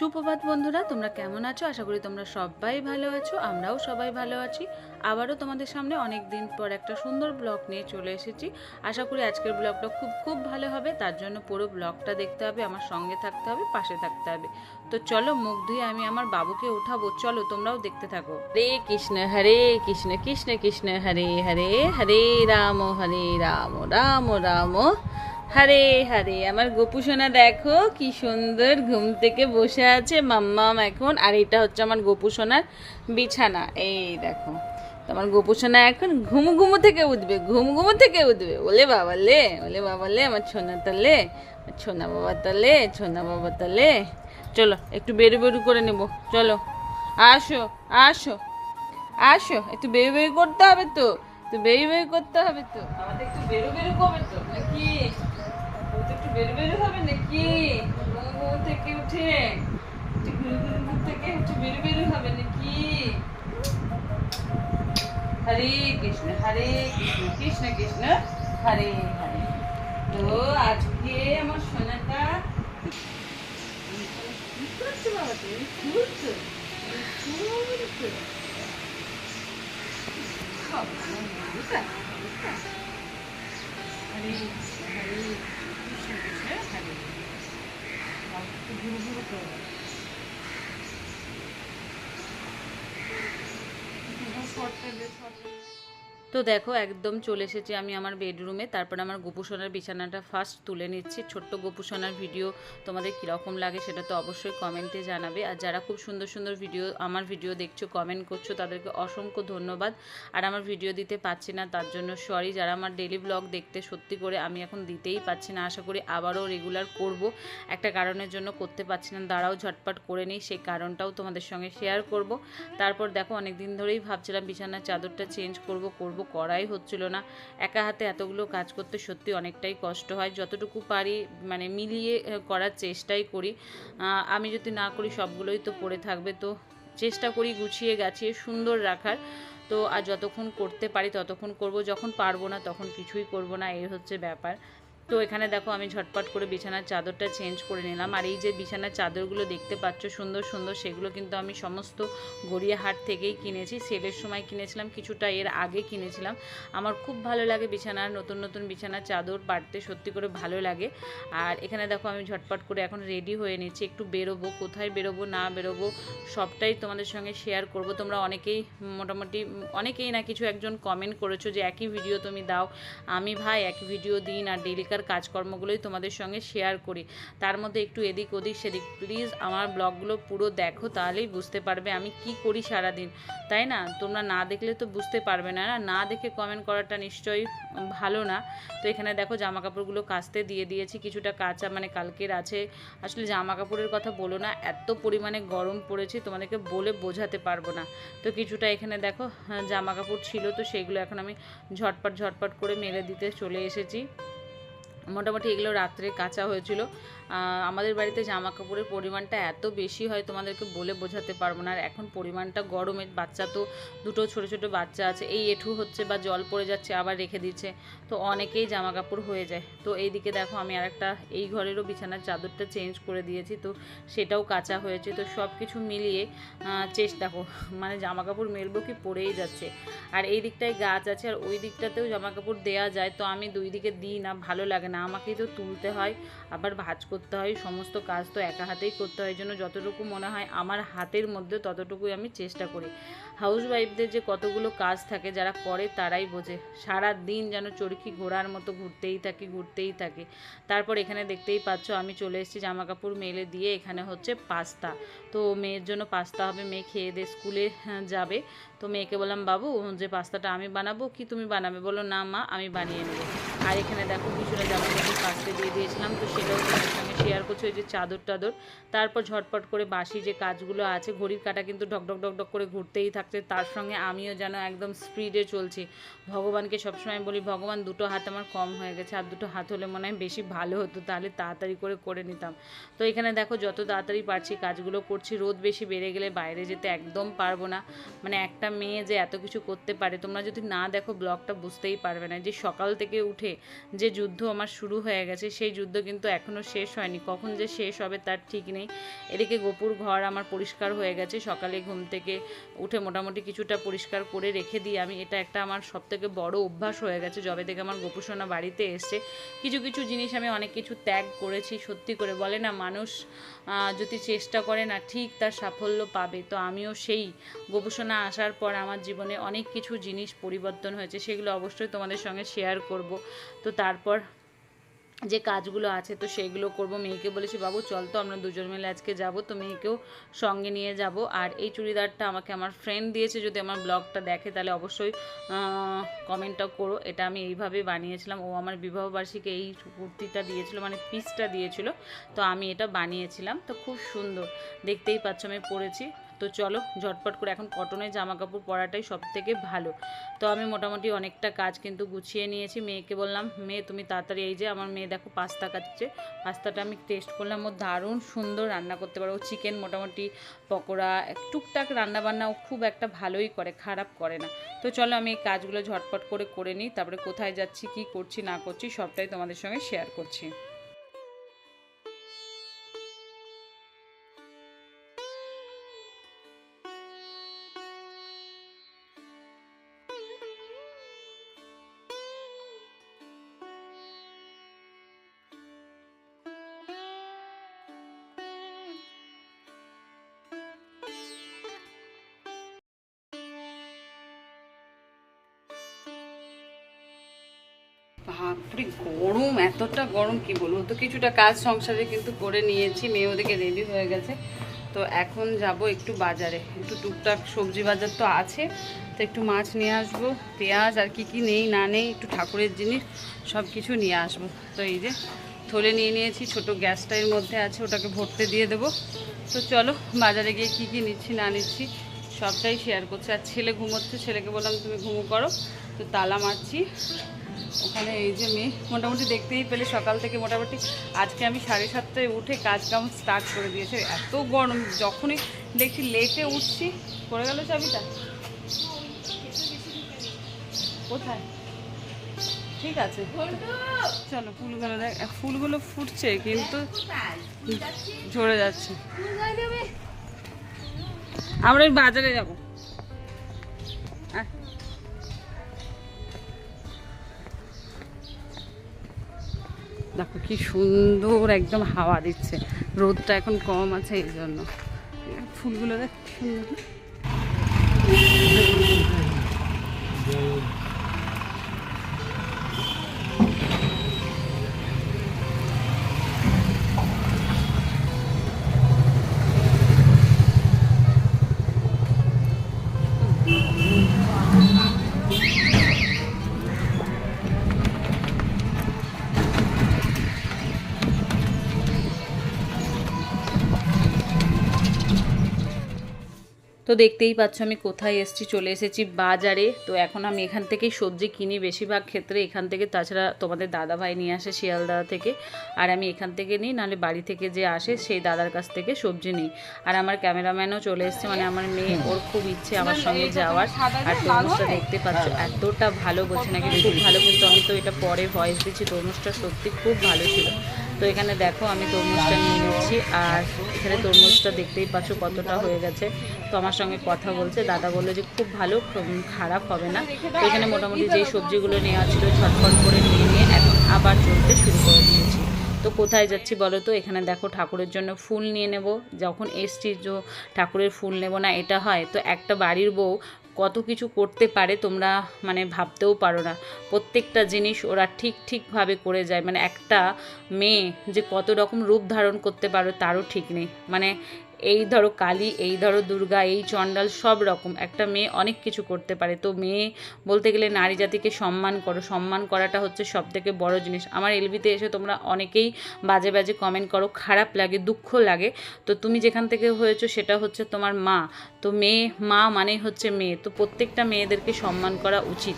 সুপ্রভাত বন্ধুরা, তোমরা কেমন আছো? আশা করি তোমরা সবাই ভালো আছো, আমরাও সবাই ভালো আছি। আবারও তোমাদের সামনে অনেক দিন পর একটা সুন্দর ব্লগ নিয়ে চলে এসেছি। আশা করি আজকের ব্লগটা খুব খুব ভালো হবে। তার জন্য পুরো ব্লগটা দেখতে হবে, আমার সঙ্গে থাকতে হবে, পাশে থাকতে হবে। তো চলো মুখ ধুয়ে আমি আমার বাবুকে উঠাবো। চলো, তোমরাও দেখতে থাকো। হরে কৃষ্ণ হরে কৃষ্ণ কৃষ্ণ কৃষ্ণ, হরে হরে হরে রাম হরে রাম রাম রাম। হরে হরে, আমার গোপু সোনা দেখো, কি সুন্দর ঘুম থেকে বসে আছে মাম্মাম এখন। আর এটা হচ্ছে আমার গোপু সোনার বিছানা। এই দেখো তো আমার গোপু সোনা এখন ঘুম, ঘুমু থেকে উঠবে, ঘুম, ঘুমু থেকে উঠবে। ওলে বাবা লে, ওলে বাবা লে, আমার ছোনা তালে ছোনা বাবা তালে ছোনা বাবা তালে। চলো, একটু বেরু বেরু করে নেব। চলো, আসো আসো আসো, একটু বেরু বেরু করতে হবে তো তো বেরু বেরু করতে হবে তো। আমাদের একটু বেরু বেরু করবে তো, নাকি? বেরু বেরু হবে নাকি? ঘুম থেকে উঠে ঘুম থেকে একটু বেরু বেরু হবে নাকি? হরে কৃষ্ণ হরে কৃষ্ণ কৃষ্ণ কৃষ্ণ, হরে হরে। তো আজকে আমার সোনাটা হরে হরে। কৃষ্ণ কৃষ্ণ হরে ঘুরু ঘুরু তো দেখো, একদম চলে এসেছি আমি আমার বেডরুমে তারপর আমার গোপুসোনার বিছানাটা ফার্স্ট তুলে নিচ্ছি। ছোট্ট গোপুসোনার ভিডিও তোমাদের কীরকম লাগে সেটা তো অবশ্যই কমেন্টে জানাবে। আর যারা খুব সুন্দর সুন্দর ভিডিও আমার ভিডিও দেখছ কমেন্ট করছ, তাদেরকে অসংখ্য ধন্যবাদ। আর আমার ভিডিও দিতে পারছি না, তার জন্য সরি যারা আমার ডেলি ব্লগ দেখতে সত্যি করে আমি এখন দিতেই পাচ্ছি না। আশা করি আবারও রেগুলার করব। একটা কারণের জন্য করতে পারছি না, দাঁড়াও, ঝটপট করে নিই। সেই কারণটাও তোমাদের সঙ্গে শেয়ার করব। তারপর দেখো অনেক দিন ধরেই ভাবছিলাম বিছানার চাদরটা চেঞ্জ করব করব করাই হচ্ছিল না। একা হাতে এতগুলো কাজ করতে সত্যি অনেকটাই কষ্ট হয়। যতটুকু পারি মানে মিলিয়ে করার চেষ্টাই করি। আমি যদি না করি, সবগুলোই তো পড়ে থাকবে। তো চেষ্টা করি গুছিয়ে, গাছিয়ে, সুন্দর রাখার। তো আর যতক্ষণ করতে পারি, ততক্ষণ করব। যখন পারব না, তখন কিছুই করব না। এই হচ্ছে ব্যাপার। তো এখানে দেখো আমি ঝটপট করে বিছানার চাদরটা চেঞ্জ করে নিলাম। আর এই যে বিছানার চাদরগুলো দেখতে পাচ্ছ, সুন্দর সুন্দর, সেগুলো কিন্তু আমি সমস্ত গড়িয়াহাট থেকেই কিনেছি। সেলের সময় কিনেছিলাম, কিছুটা এর আগে কিনেছিলাম। আমার খুব ভালো লাগে বিছানার, নতুন নতুন বিছানার চাদর পাড়তে সত্যি করে ভালো লাগে। আর এখানে দেখো আমি ঝটপট করে এখন রেডি হয়ে নিচ্ছি, একটু বেরোবো, কোথায় বেরোবো, না বেরোবো, সবটাই তোমাদের সঙ্গে শেয়ার করব। তোমরা অনেকেই মোটামুটি, অনেকেই না কিছু একজন কমেন্ট করেছ যে, একই ভিডিও তুমি দাও। আমি ভাই, একই ভিডিও দিই না ডেলিকার কাজকর্মগুলোই তোমাদের সঙ্গে শেয়ার করি। তার মধ্যে একটু এদিক ওদিক সেদিক প্লিজ আমার ব্লগগুলো পুরো দেখো তাহলেই বুঝতে পারবে আমি কি করি সারাদিন। তাই না? তোমরা না দেখলে তো বুঝতে পারবে না। না দেখে কমেন্ট করাটা নিশ্চয়ই ভালো না। তো এখানে দেখো জামা কাপড়গুলো কাচতে দিয়ে দিয়েছি কিছুটা কাঁচা মানে কালকের আছে। আসলে জামা কাপড়ের কথা বলো না এত পরিমাণে গরম পড়েছে তোমাদেরকে বলে বোঝাতে পারব না। তো কিছুটা এখানে দেখো হ্যাঁ, জামা কাপড় ছিল তো সেগুলো এখন আমি ঝটপট ঝটপট করে মেলে দিতে চলে এসেছি। মোটামুটি এগুলো রাত্রে কাঁচা হয়েছিল। আমাদের বাড়িতে জামা কাপড়ের পরিমাণটা এত বেশি হয় তোমাদেরকে বলে বোঝাতে পারব না। আর এখন পরিমাণটা গরমের, বাচ্চা তো দুটো ছোট ছোট বাচ্চা আছে। এই এঠু হচ্ছে বা জল পড়ে যাচ্ছে, আবার রেখে দিচ্ছে। তো অনেকেই জামা কাপড় হয়ে যায়। তো এইদিকে দেখো, আমি আরেকটা এই ঘরেরও বিছানার চাদরটা চেঞ্জ করে দিয়েছি। তো সেটাও কাঁচা হয়েছে। তো সব কিছু মিলিয়ে চেষ্টা দেখো মানে জামা কাপড় মেলবো কি পড়েই যাচ্ছে। আর এই দিকটায় গাছ আছে, আর ওই দিকটাতেও জামা কাপড় দেওয়া যায়। তো আমি দুই দিকে দিই না, ভালো লাগে না। আমাকেই তো তুলতে হয়। আবার ভাজ করতে হয় সমস্ত কাজ তো একা হাতেই করতে হয় জন্য যতটুকু মনে হয় আমার হাতের মধ্যে ততটুকুই আমি চেষ্টা করি। হাউস ওয়াইফদের যে কতগুলো কাজ থাকে যারা করে তারাই বোঝে। সারা দিন যেন চরকি ঘোড়ার মতো ঘুরতেই থাকে ঘুরতেই থাকে। তারপর এখানে দেখতেই পাচ্ছ আমি চলে এসেছি জামা কাপড় মেলে দিয়ে এখানে হচ্ছে পাস্তা। তো মেয়ের জন্য পাস্তা হবে মেয়ে খেয়ে দিয়ে স্কুলে হ্যাঁ, যাবে। তো মেয়েকে বললাম বাবু যে পাস্তাটা আমি বানাবো কি তুমি বানাবে? বলো না মা আমি বানিয়ে নেব। আর এখানে দেখো কিছুটা জামা কাপড় কাচতে দিয়ে দিয়েছিলাম তো সেটাও শেয়ার করছি ওই যে চাদর টাদর। তারপর ঝটপট করে বাসি যে কাজগুলো আছে, ঘড়ির কাটা কিন্তু ঢক ঢক ঢক ঢক করে ঘুরতেই থাকছে। তার সঙ্গে আমিও যেন একদম স্পিডে চলছি। ভগবানকে সবসময় বলি, ভগবান, দুটো হাত আমার কম হয়ে গেছে, আর দুটো হাত হলে মনে হয় বেশি ভালো হতো, তাহলে তাড়াতাড়ি করে করে নিতাম। তো এখানে দেখো, যত তাড়াতাড়ি পারছি কাজগুলো করছি, রোদ বেশি বেড়ে গেলে বাইরে যেতে একদম পারব না। মানে একটা মেয়ে যে এত কিছু করতে পারে, তোমরা যদি না দেখো, ব্লগটা বুঝতেই পারবে না। যে সকাল থেকে উঠে যে যুদ্ধ আমার শুরু হয়ে গেছে, সেই যুদ্ধ কিন্তু এখনও শেষ হয়নি। হয়নি কখন যে শেষ হবে তার ঠিক নেই। এদিকে গোপুর ঘর আমার পরিষ্কার হয়ে গেছে। সকালে ঘুম থেকে উঠে মোটামুটি কিছুটা পরিষ্কার করে রেখে দিই আমি এটা একটা আমার সব থেকে বড় অভ্যাস হয়ে গেছে। যবে থেকে আমার গোপুসোনা বাড়িতে এসছে। কিছু কিছু জিনিস আমি অনেক কিছু ত্যাগ করেছি, সত্যি করে বলে না, মানুষ যদি চেষ্টা করে না ঠিক তার সাফল্য পাবে। তো আমিও সেই গোপুসোনা আসার পর আমার জীবনে অনেক কিছু জিনিস পরিবর্তন হয়েছে, সেগুলো অবশ্যই তোমাদের সঙ্গে শেয়ার করব। তো তারপর যে কাজগুলো আছে, তো সেইগুলো করব। মেয়েকে বলেছি, বাবু, চল তো, আমরা দুজন মিলে আজকে যাব। তো মেয়েকেও সঙ্গে নিয়ে যাব। আর এই চুড়িদারটা আমাকে আমার ফ্রেন্ড দিয়েছে, যদি আমার ব্লগটা দেখে, তাহলে অবশ্যই কমেন্টটা করো। এটা আমি এইভাবে বানিয়েছিলাম। ও আমার বিবাহবার্ষিকী এই কুর্তিটা দিয়েছিল মানে পিসটা দিয়েছিল। তো আমি এটা বানিয়েছিলাম। তো খুব সুন্দর। দেখতেই পাচ্ছ, আমি পরেছি। তো চলো ঝটপট করে এখন কটনের জামা কাপড় পরাটাই সব থেকে ভালো। তো আমি মোটামুটি অনেকটা কাজ কিন্তু গুছিয়ে নিয়েছি। মেয়েকে বললাম, মেয়ে, তুমি তাড়াতাড়ি এই যে আমার মেয়ে দেখো পাস্তা কাটছে পাস্তাটা আমি টেস্ট করলাম, ও দারুণ সুন্দর রান্না করতে পারে। ও চিকেন মোটামুটি, পকোড়া, টুকটাক রান্না বান্না ও খুব একটা ভালোই করে, খারাপ করে না। তো চলো আমি এই কাজগুলো ঝটপট করে করে নিই, তারপরে কোথায় যাচ্ছি, কি করছি, না করছি, সবটাই তোমাদের সঙ্গে শেয়ার করছি। বাপরে, গরম, এতটা গরম, কি বলব? তো কিছুটা কাজ সংসারে কিন্তু করে নিয়েছি, মেয়ে ওদিকে রেডি হয়ে গেছে। তো এখন যাব একটু বাজারে। একটু টুকটাক সবজি বাজার তো আছে, তো একটু মাছ নিয়ে আসব। পেঁয়াজ আর কি কি নেই, না নেই, একটু ঠাকুরের জিনিস, সব কিছু নিয়ে আসব। তো এই যে, থলে নিয়ে নিয়েছি, ছোট গ্যাসটা এর মধ্যে আছে, ওটাকে ভরতে দিয়ে দেবো। তো চলো, বাজারে গিয়ে কি কি নিচ্ছি, না নিচ্ছি, সবটাই শেয়ার করছি। আর ছেলে ঘুমোচ্ছে, ছেলেকে বললাম, তুমি ঘুমো করো। তো তালা মারছি। ওখানে এই যে মেয়ে মোটামুটি দেখতেই পেলে সকাল থেকে মোটামুটি আজকে আমি সাড়ে সাতটায় উঠে কাজ কাম স্টার্ট করে দিয়েছে। এত গরম যখনই দেখছি লেটে উঠছি পড়ে গেল চাবিটা? কোথায়? ঠিক আছে। চলো ফুলগুলো দেখ ফুলগুলো ফুটছে কিন্তু ঝরে যাচ্ছে। আমরা বাজারে যাব। দেখো কি সুন্দর একদম হাওয়া দিচ্ছে। রোদটা এখন কম আছে এই জন্য। ফুলগুলো দেখ, সুন্দর। তো দেখতেই পাচ্ছ আমি কোথায় এসেছি, চলে এসেছি বাজারে। তো এখন আমি এখান থেকেই সবজি কিনি বেশিরভাগ ক্ষেত্রে। এখান থেকে তাছাড়া তোমাদের দাদা ভাই নিয়ে আসে শিয়ালদা থেকে। আর আমি এখান থেকে নিই, নাহলে বাড়ি থেকে যে আসে সেই দাদার কাছ থেকে সবজি নিই। আর আমার ক্যামেরাম্যানও চলে এসছে মানে আমার মেয়ে, ওর খুব ইচ্ছে আমার সঙ্গে যাওয়ার। আর তরমুজটা দেখতে পাচ্ছ, এতটা ভালো বলছে নাকি, খুব ভালো কিন্তু আমি তো এটা পরে ভয়েস দিচ্ছি তরমুজটা সত্যি খুব ভালো ছিল। তো এখানে দেখো, আমি তরমুজটা নিয়ে নিচ্ছি। আর এখানে তরমুজটা দেখতেই পাচ্ছ কতটা হয়ে গেছে। তো আমার সঙ্গে কথা বলছে। দাদা বলল যে খুব ভালো খারাপ হবে না। তো এখানে মোটামুটি যেই সবজিগুলো নেওয়া ছিল ঝটপট করে নিয়ে নিয়ে এখন আবার চলতে শুরু করে দিয়েছি। তো কোথায় যাচ্ছি বলো তো? এখানে দেখো ঠাকুরের জন্য ফুল নিয়ে নেব। যখন এসছি, যে ঠাকুরের ফুল নেব না, এটা হয়। তো একটা বাড়ির বউ কত কিছু করতে পারে তোমরা মানে ভাবতেও পারো না। প্রত্যেকটা জিনিস ওরা ঠিক ঠিকভাবে করে যায়। মানে একটা মেয়ে যে কত রকম রূপ ধারণ করতে পারো তারও ঠিক নেই। মানে এই ধরো কালী, এই ধরো দুর্গা, এই চণ্ডাল সব রকম। একটা মেয়ে অনেক কিছু করতে পারে। তো মেয়ে বলতে গেলে নারী জাতিকে সম্মান করো। সম্মান করাটা হচ্ছে সব থেকে বড় জিনিস। আমার এলবিতে এসে তোমরা অনেকেই বাজে বাজে কমেন্ট করো। খারাপ লাগে, দুঃখ লাগে। তো তুমি যেখান থেকে হয়েছো সেটা হচ্ছে তোমার মা। তো মেয়ে, মা মানেই হচ্ছে মেয়ে। তো প্রত্যেকটা মেয়েদেরকে সম্মান করা উচিত।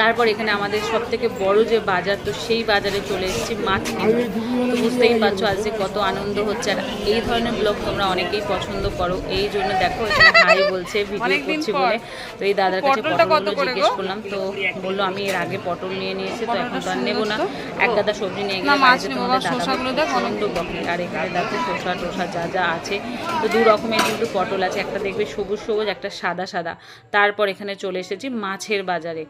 তারপর এখানে আমাদের সব থেকে বড় যে বাজার তো সেই বাজারে চলে এসেছি মাছ কিনতে। তো বুঝতেই পারছ আজকে কত আনন্দ হচ্ছে। আর এই ধরনের ব্লগ তোমরা অনেকেই পছন্দ করো। এই জন্য দেখো এখানে হাই বলছে ভিডিও করছি বলে। তো এই দাদার কাছে পটলগুলো জিজ্ঞেস করলাম। তো বলল আমি এর আগে পটল নিয়ে নিয়েছি তো এখন তো আর নেব না। এক? গাদা সবজি নিয়ে গেলে মাছ তোমাদের দাদা প্রচণ্ড বকে। আর এখানে দেখো শসা টসা যা যা আছে। তো দু রকমের কিন্তু পটল আছে। একটা দেখবে সবুজ সবুজ একটা সাদা সাদা। তারপর এখানে চলে এসেছি মাছের বাজারে।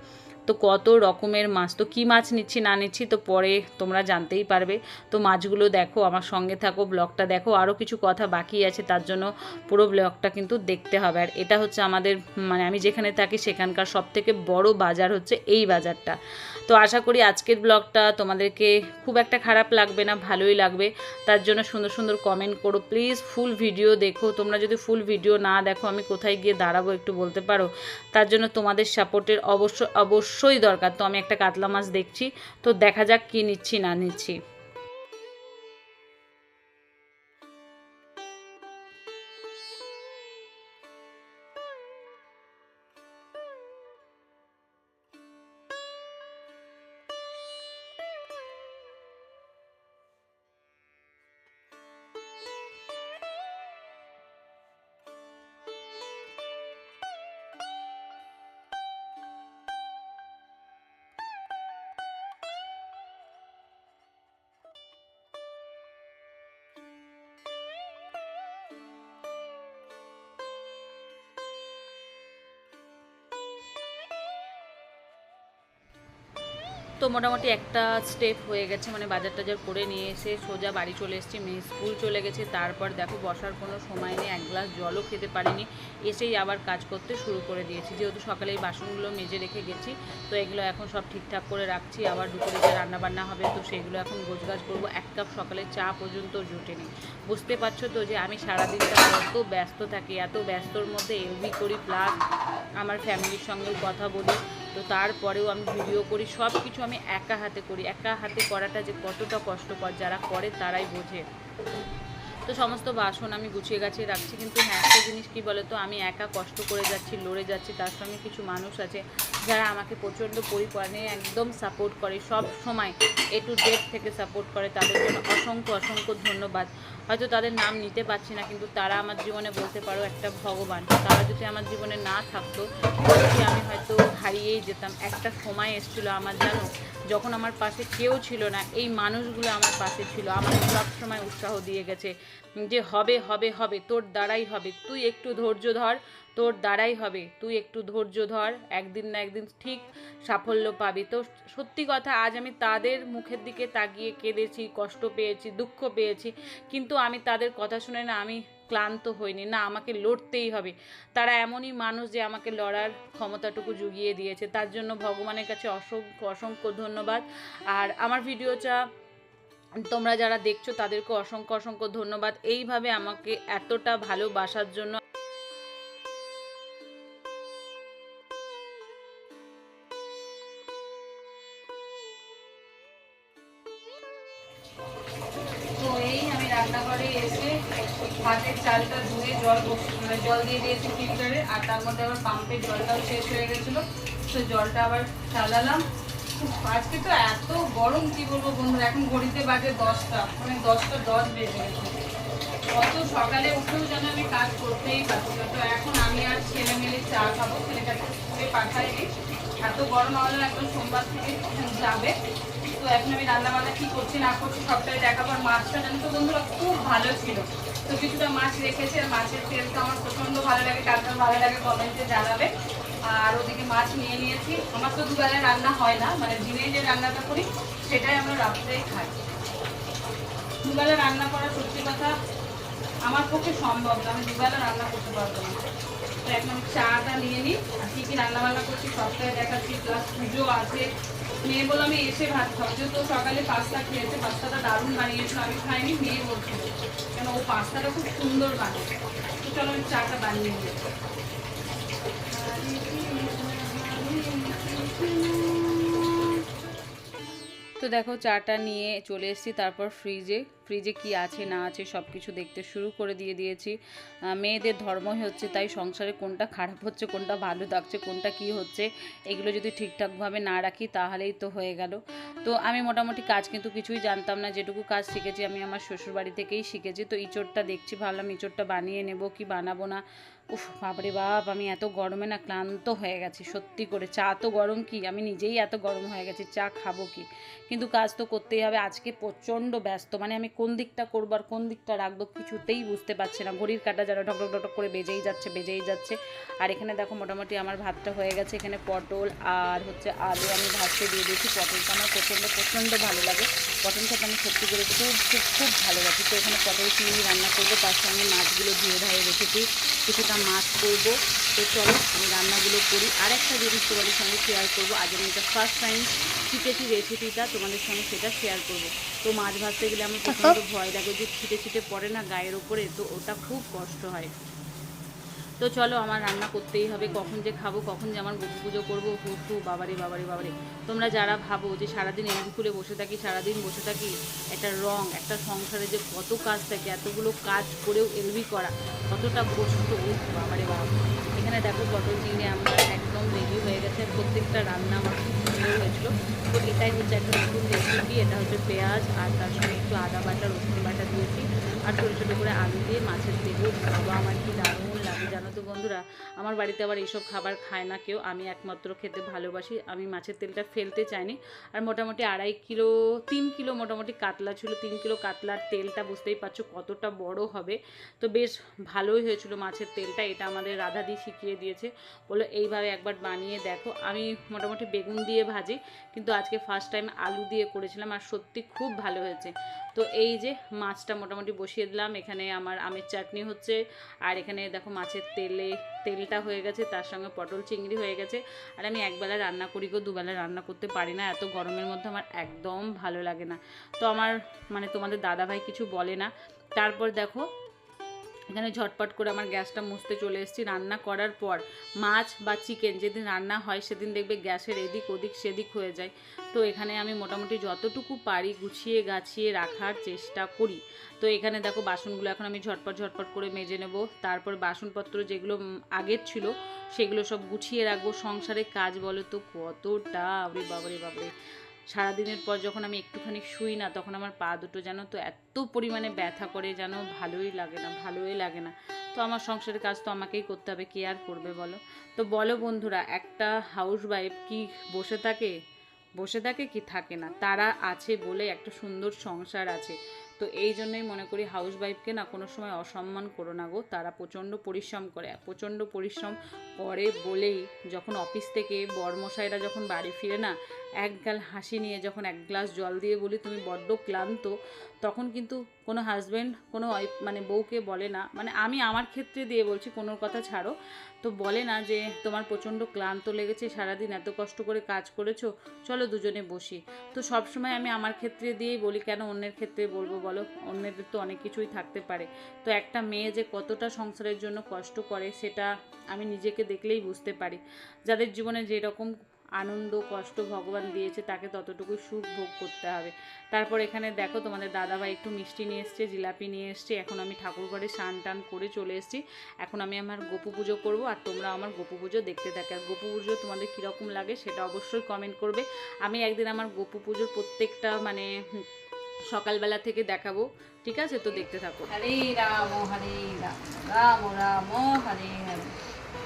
তো কত রকমের মাছ? তো কী মাছ নিচ্ছি, না নিচ্ছি, তো পরে তোমরা জানতেই পারবে। তো মাছগুলো দেখো, আমার সঙ্গে থাকো, ব্লগটা দেখো। আরও কিছু কথা বাকি আছে, তার জন্য পুরো ব্লগটা কিন্তু দেখতে হবে। আর এটা হচ্ছে আমাদের মানে আমি যেখানে থাকি, সেখানকার সবথেকে বড় বাজার হচ্ছে এই বাজারটা। তো আশা করি আজকের ব্লগটা তোমাদেরকে খুব একটা খারাপ লাগবে না, ভালোই লাগবে। তার জন্য সুন্দর সুন্দর কমেন্ট করো। প্লিজ ফুল ভিডিও দেখো। তোমরা যদি ফুল ভিডিও না দেখো, আমি কোথায় গিয়ে দাঁড়াবো একটু বলতে পারো? তার জন্য তোমাদের সাপোর্টের অবশ্য, অবশ্যই দরকার। তো আমি একটা কাতলা মাছ দেখছি। তো দেখা যাক কি নিচ্ছি, না নিচ্ছি। তো মোটামুটি একটা স্টেপ হয়ে গেছে মানে বাজার টাজার করে নিয়ে এসে সোজা বাড়ি চলে এসেছি, মেয়ে স্কুল চলে গেছে, তারপর দেখো বসার কোনো সময় নেই, এক গ্লাস জলও খেতে পারিনি, এসেই আবার কাজ করতে শুরু করে দিয়েছি, যেহেতু সকালে এই বাসনগুলো মেজে রেখে গেছি, তো এগুলো এখন সব ঠিকঠাক করে রাখছি, আবার দুপুরে যে রান্নাবান্না হবে তো সেগুলো এখন গোছগাছ করব, এক কাপ সকালে চা পর্যন্ত জুটেনি, বুঝতে পারছ তো যে আমি সারাদিনটা কত ব্যস্ত থাকি, এত ব্যস্তর মধ্যে এলবি করি প্লাস আমার ফ্যামিলির সঙ্গেও কথা বলি তো তারপরেও আমি ভিডিও করি সব কিছু আমি একা হাতে করি। একা হাতে করাটা যে কতটা কষ্টকর যারা করে তারাই বোঝে। তো সমস্ত বাসন আমি গুছিয়ে গাছিয়ে রাখছি, কিন্তু হ্যাঁ একটা জিনিস কী বলে তো আমি একা কষ্ট করে যাচ্ছি, লড়ে যাচ্ছি, তার সঙ্গে কিছু মানুষ আছে যারা আমাকে প্রচণ্ড পরিমাণে একদম সাপোর্ট করে। সব সময় এ টু জেড থেকে সাপোর্ট করে, তাদের জন্য অসংখ্য অসংখ্য ধন্যবাদ। হয়তো তাদের নাম নিতে পারছি না, কিন্তু তারা আমার জীবনে বলতে পারো একটা ভগবান। তারা যদি আমার জীবনে না থাকতো আমি হয়তো হারিয়েই যেতাম। একটা সময় এসেছিল আমার জানো যখন আমার পাশে কেউ ছিল না, এই মানুষগুলো আমার পাশে ছিল। আমাকে সব সময় উৎসাহ দিয়ে গেছে যে, হবে হবে হবে, তোর দ্বারাই হবে। তুই একটু ধৈর্য ধর, তোর দ্বারাই হবে। তুই একটু ধৈর্য ধর, একদিন না একদিন ঠিক সাফল্য পাবি। তো সত্যি কথা, আজ আমি তাদের মুখের দিকে তাকিয়ে কেঁদেছি, কষ্ট পেয়েছি, দুঃখ পেয়েছি। কিন্তু আমি তাদের কথা শুনে না, আমি ক্লান্ত হইনি না, আমাকে লড়তেই হবে। তারা এমনই মানুষ যে আমাকে লড়ার ক্ষমতাটুকু জুগিয়ে দিয়েছে। তার জন্য ভগবানের কাছে অসংখ্য অসংখ্য ধন্যবাদ। আর আমার ভিডিওটা তোমরা যারা দেখছ তাদেরকে অসংখ্য অসংখ্য ধন্যবাদ। এইভাবে আমাকে এতটা ভালোবাসার জন্য তো এই আমি রান্নাঘরে এসে ভাতের চালটা ধুয়ে জল মানে জল দিয়ে দিয়েছি ফিল্টারে, আর তার মধ্যে আবার পাম্পের জলটাও শেষ হয়ে গেছিল। তো জলটা আবার চালালাম। আজকে তো এত গরম, কি বলব বন্ধুরা? এখন ঘড়িতে বাজে দশটা মানে দশটা দশ বেজে গেছে। অত সকালে উঠেও যেন আমি কাজ করতেই পারছি তো এখন আমি আর ছেলে মিলে চা খাব, ছেলেটাকে স্কুলে পাঠাইনি। এত গরম হলে একদম সোমবার থেকে যাবে। তো এখন আমি রান্না বান্না কি করছি, না করছি, সবটাই দেখাবো। আর মাছটা জানো তো বন্ধুরা, খুব ভালো ছিল। তো কিছুটা মাছ রেখেছে, আর মাছের তেলটা আমার প্রচণ্ড ভালো লাগে কার কার ভালো লাগে কমেন্টে জানাবে। আর ওদিকে মাছ নিয়ে নিয়েছি। আমার তো দুবেলায় রান্না হয় না মানে দিনে যে রান্নাটা করি, সেটাই আমরা রাত্রেই খাই। দুবেলা রান্না করা সত্যি কথা আমার পক্ষে সম্ভব না, আমি দুবেলা রান্না করতে পারব না। তো এখন চাটা নিয়ে নিই, আর কী কী রান্না বান্না করছি সবটাই দেখাচ্ছি প্লাস পুজো আছে। মেয়ে বলল, আমি এসে ভাত খাব। যেহেতু সকালে পাস্তা খেয়েছে, পাস্তাটা দারুণ বানিয়েছিল, আমি খাইনি মেয়ে বলছিল কেন, ও পাস্তাটা খুব সুন্দর বানিয়েছে তো চলো, আমি চাটা বানিয়ে নিই। তো দেখো চাটা নিয়ে চলে এসেছি, তারপর ফ্রিজে ফ্রিজে কি আছে, না আছে সব কিছু দেখতে শুরু করে দিয়ে দিয়েছি। মেয়েদের ধর্মই হচ্ছে তাই সংসারে কোনটা খারাপ হচ্ছে, কোনটা ভালো থাকছে কোনটা কি হচ্ছে, এগুলো যদি ঠিকঠাকভাবে না রাখি তাহলেই তো হয়ে গেল। তো আমি মোটামুটি কাজ কিন্তু কিছুই জানতাম না, যেটুকু কাজ শিখেছি আমি আমার শ্বশুরবাড়ি থেকেই শিখেছি। তো ইঁচড়টা দেখছি, ভাবলাম ইঁচড়টা বানিয়ে নেব কি বানাবো না। উফ, বাপরে বাপ, আমি এত গরমে না ক্লান্ত হয়ে গেছি, সত্যি করে। চা তো গরম কি? আমি নিজেই এত গরম হয়ে গেছি, চা খাব কি? কিন্তু কাজ তো করতেই হবে, আজকে প্রচণ্ড ব্যস্ত মানে আমি কোন দিকটা করব আর কোন দিকটা রাখব কিছুতেই বুঝতে পারছি না। ঘড়ির কাটা যেন ঢক ঢক ঢক ঢক করে বেজেই যাচ্ছে বেজেই যাচ্ছে। আর এখানে দেখো মোটামুটি আমার ভাতটা হয়ে গেছে, এখানে পটল আর হচ্ছে আলু আমি ভাজতে দিয়ে দিয়েছি। পটলটা আমার প্রচণ্ড প্রচণ্ড ভালো লাগে। পটল খেতে আমি সত্যি করে খুব খুব খুব ভালোবাসি। তো এখানে পটল চিংড়ি রান্না করব, তার সঙ্গে মাছগুলো ধুয়ে ধায়ে রেখেছি। কিছুটা মাছ করব। তো চলো আমি রান্নাগুলো করি। আর একটা জিনিস তোমাদের সঙ্গে শেয়ার করব। আজ আমি এটা ফার্স্ট টাইম শিখেছি রেসিপিটা তোমাদের সঙ্গে সেটা শেয়ার করব। তো মাছ ভাজতে গেলে আমার প্রচণ্ড ভয় লাগে যে ছিটে ছিটে পড়ে না গায়ের ওপরে, তো ওটা খুব কষ্ট হয়। তো চলো আমার রান্না করতেই হবে, কখন যে খাব, কখন যে আমার গরু পুজো করব হু বাবারে বাবারে বাবারে। তোমরা যারা ভাবো যে সারাদিন এমনি খুলে বসে থাকি, সারাদিন বসে থাকি, একটা রং, একটা সংসারে যে কত কাজ থাকে, এতগুলো কাজ করেও এলবি করা, কতটা কষ্ট উফ বাবারে বাবা এখানে দেখো পটল চিংড়ি আমার একদম রেডি হয়ে গেছে, প্রত্যেকটা রান্না আমার খুব সুন্দর হয়েছিল। তো এটাই হচ্ছে একটা নতুন রেসিপি এটা হচ্ছে পেঁয়াজ আর তার সঙ্গে একটু আদা বাটা, রসুন বাটা দিয়েছি। আর ছোটো ছোটো করে আলু দিয়ে মাছের দেবো বাবা আমার কি দারুণ লাগে জানো তো বন্ধুরা? আমার বাড়িতে আবার এইসব খাবার খায় না কেউ। আমি একমাত্র খেতে ভালোবাসি। আমি মাছের তেলটা ফেলতে চাইনি। আর মোটামুটি আড়াই কিলো, তিন কিলো মোটামুটি কাতলা ছিল। তিন কিলো কাতলার তেলটা বুঝতেই পারছ কতটা বড় হবে। তো বেশ ভালোই হয়েছিল মাছের তেলটা। এটা আমাদের রাধাদি শিখিয়ে দিয়েছে। বলল এইভাবে একবার বানিয়ে দেখো। আমি মোটামুটি বেগুন দিয়ে ভাজি, কিন্তু আজকে ফার্স্ট টাইম আলু দিয়ে করেছিলাম। আর সত্যি খুব ভালো হয়েছে। তো এই যে মাছটা মোটামুটি বসিয়ে দিলাম। এখানে আমার আমের চাটনি হচ্ছে। আর এখানে দেখো মাছের তেলে, তেলটা হয়ে গেছে, তার সঙ্গে পটল চিংড়ি হয়ে গেছে। আর আমি একবেলা রান্না করি গো, দুবেলা রান্না করতে পারি না। এত গরমের মধ্যে আমার একদম ভালো লাগে না। তো আমার মানে তোমাদের দাদাভাই কিছু বলে না। তারপর দেখো এখানে ঝটপট করে আমার গ্যাসটা মুছতে চলে এসেছি। রান্না করার পর মাছ বা চিকেন যেদিন রান্না হয় সেদিন দেখবে গ্যাসের এদিক ওদিক সেদিক হয়ে যায়। তো এখানে আমি মোটামুটি যতটুকু পারি গুছিয়ে গাছিয়ে রাখার চেষ্টা করি। তো এখানে দেখো বাসনগুলো এখন আমি ঝটপট ঝটপট করে মেজে নেব। তারপর বাসনপত্র যেগুলো আগের ছিল সেগুলো সব গুছিয়ে রাখব। সংসারে কাজ বলো তো কতটা? আরে বাবরে বাবারে। সারাদিনের পর যখন আমি একটুখানি শুই না, তখন আমার পা দুটো যেন তো এত পরিমাণে ব্যথা করে যেন ভালোই লাগে না, ভালোই লাগে না। তো আমার সংসারের কাজ তো আমাকেই করতে হবে, কে আর করবে বলো? তো বলো বন্ধুরা, একটা হাউস ওয়াইফ কি বসে থাকে? বসে থাকে কি থাকে না? তারা আছে বলে একটা সুন্দর সংসার আছে। তো এই জন্যই মনে করি হাউস ওয়াইফকে না কোনো সময় অসম্মান করো না গো। তারা প্রচণ্ড পরিশ্রম করে, প্রচণ্ড পরিশ্রম করে বলেই যখন অফিস থেকে বরমশাইরা যখন বাড়ি ফিরে না এক গাল হাসি নিয়ে যখন এক গ্লাস জল দিয়ে বলি, তুমি বড্ড ক্লান্ত, তখন কিন্তু কোনো হাজব্যান্ড কোনো মানে বউকে বলে না। মানে আমি আমার ক্ষেত্রে দিয়ে বলছি, কোনো কথা ছাড়ো। তো বলে না যে, তোমার প্রচণ্ড ক্লান্ত লেগেছে, সারাদিন এত কষ্ট করে কাজ করেছ, চলো দুজনে বসি। তো সবসময় আমি আমার ক্ষেত্রে দিয়েই বলি, কেন অন্যের ক্ষেত্রে বলব বলো? অন্যদের তো অনেক কিছুই থাকতে পারে। তো একটা মেয়ে যে কতটা সংসারের জন্য কষ্ট করে, সেটা আমি নিজেকে দেখলেই বুঝতে পারি। যাদের জীবনে যেরকম আনন্দ, কষ্ট ভগবান দিয়েছে, তাকে ততটুকু সুখ ভোগ করতে হবে। তারপর এখানে দেখো তোমাদের দাদাভাই একটু মিষ্টি নিয়ে এসছে, জিলাপি নিয়ে এসছে, এখন আমি ঠাকুর ঘরে স্নান টান করে চলে এসেছি। এখন আমি আমার গোপু পুজো করব, আর তোমরা আমার গোপু পুজো দেখতে থাকো। আর গোপু পুজো তোমাদের কীরকম লাগে সেটা অবশ্যই কমেন্ট করবে। আমি একদিন আমার গোপু পুজোর প্রত্যেকটা মানে সকালবেলা থেকে দেখাবো, ঠিক আছে? তো দেখতে থাকো। হরে রাম হরে রাম রাম রাম, হরে হরে।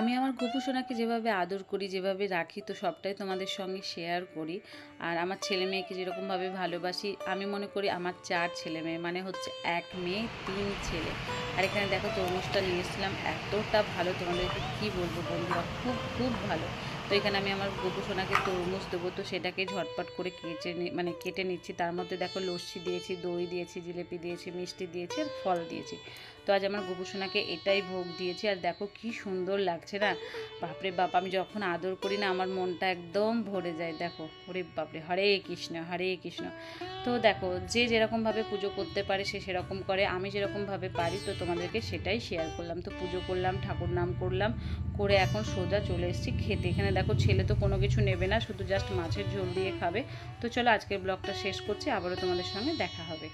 আমি আমার গোপুসোনাকে যেভাবে আদর করি, যেভাবে রাখি, তো সবটাই তোমাদের সঙ্গে শেয়ার করি। আর আমার ছেলে মেয়েকে যেরকমভাবে ভালোবাসি, আমি মনে করি আমার চার ছেলে মেয়ে মানে হচ্ছে এক মেয়ে, তিন ছেলে। আর এখানে দেখো তরমুজটা নিয়ে এসেছিলাম, এতটা ভালো তোমাদেরকে কী বলব বন্ধুরা, খুব খুব ভালো। তো এখানে আমি আমার গোপুসোনাকে তরমুজ দেবো, তো সেটাকে ঝটপট করে কেটে মানে কেটে নিচ্ছি। তার মধ্যে দেখো লস্যি দিয়েছি, দই দিয়েছি, জিলিপি দিয়েছি, মিষ্টি দিয়েছি, আর ফল দিয়েছি। তো আজ আমার গোপুসোনাকে এটাই ভোগ দিয়েছি, আর দেখো কি সুন্দর লাগছে না? বাপরে বাপ, আমি যখন আদর করি না, আমার মনটা একদম ভরে যায়, দেখো। ওরে বাপরে, হরে কৃষ্ণ হরে কৃষ্ণ। তো দেখো, যে যেরকমভাবে পুজো করতে পারে, সে সেরকম করে, আমি যেরকমভাবে পারি, তো তোমাদেরকে সেটাই শেয়ার করলাম। তো পুজো করলাম, ঠাকুর নাম করলাম, করে এখন সোজা চলে এসেছি খেতে। এখানে দেখো, ছেলে তো কোনো কিছু নেবে না, শুধু জাস্ট মাছের ঝোল দিয়ে খাবে। তো চলো আজকের ব্লগটা শেষ করছি, আবারও তোমাদের সঙ্গে দেখা হবে।